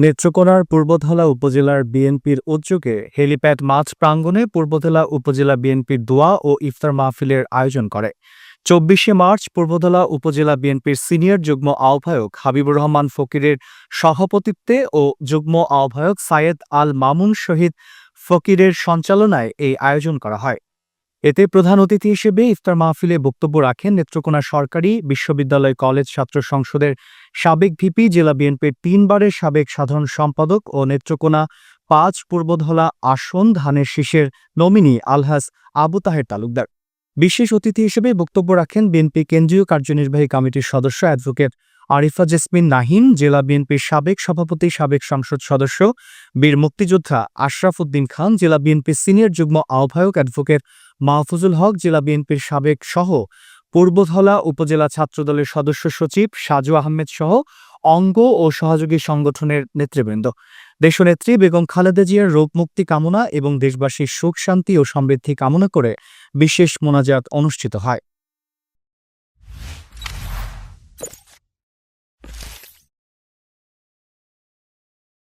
নেত্রকোনার পূর্বধলা উপজেলার বিএনপির উদ্যোগে হেলিপ্যাড মাঠ প্রাঙ্গণে পূর্বধলা উপজেলা বিএনপির দোয়া ও ইফতার মাহফিলের আয়োজন করে। চব্বিশে মার্চ পূর্বধলা উপজেলা বিএনপির সিনিয়র যুগ্ম আহ্বায়ক হাবিবুর রহমান ফকিরের সভাপতিত্বে ও যুগ্ম আহ্বায়ক সায়েদ আল মামুন শহীদ ফকিরের সঞ্চালনায় এই আয়োজন করা হয়। এতে প্রধান অতিথি হিসেবে ইফতার মাহফিলে বক্তব্য রাখেন নেত্রকোনা সরকারি বিশ্ববিদ্যালয় কলেজ ছাত্র সংসদের সাবেক ভিপি, জেলা বিএনপির তিনবারের সাবেক সাধারণ সম্পাদক ও নেত্রকোনা পাঁচ পূর্বধলা আসন ধানের শীষের নমিনি আলহাস আবু তাহের তালুকদার। বিশেষ অতিথি হিসেবে বক্তব্য রাখেন বিএনপি কেন্দ্রীয় কার্যনির্বাহী কমিটির সদস্য অ্যাডভোকেট আরিফা জেসমিন নাহিম, জেলা বিএনপির সাবেক সভাপতি, সাবেক সংসদ সদস্য, বীর মুক্তিযোদ্ধা আশরাফ উদ্দিন খান, জেলা বিএনপির সিনিয়র যুগ্ম আহ্বায়ক অ্যাডভোকেট মাহফুজুল হক, জেলা বিএনপির সাবেক সহ পূর্বধলা উপজেলা ছাত্রদলের সদস্য সচিব সাজু আহমেদ সহ অঙ্গ ও সহযোগী সংগঠনের নেতৃবৃন্দ। দেশনেত্রী বেগম খালেদা জিয়ার রোগ মুক্তি কামনা এবং দেশবাসীর সুখ, শান্তি ও সমৃদ্ধি কামনা করে বিশেষ মোনাজাত অনুষ্ঠিত হয়।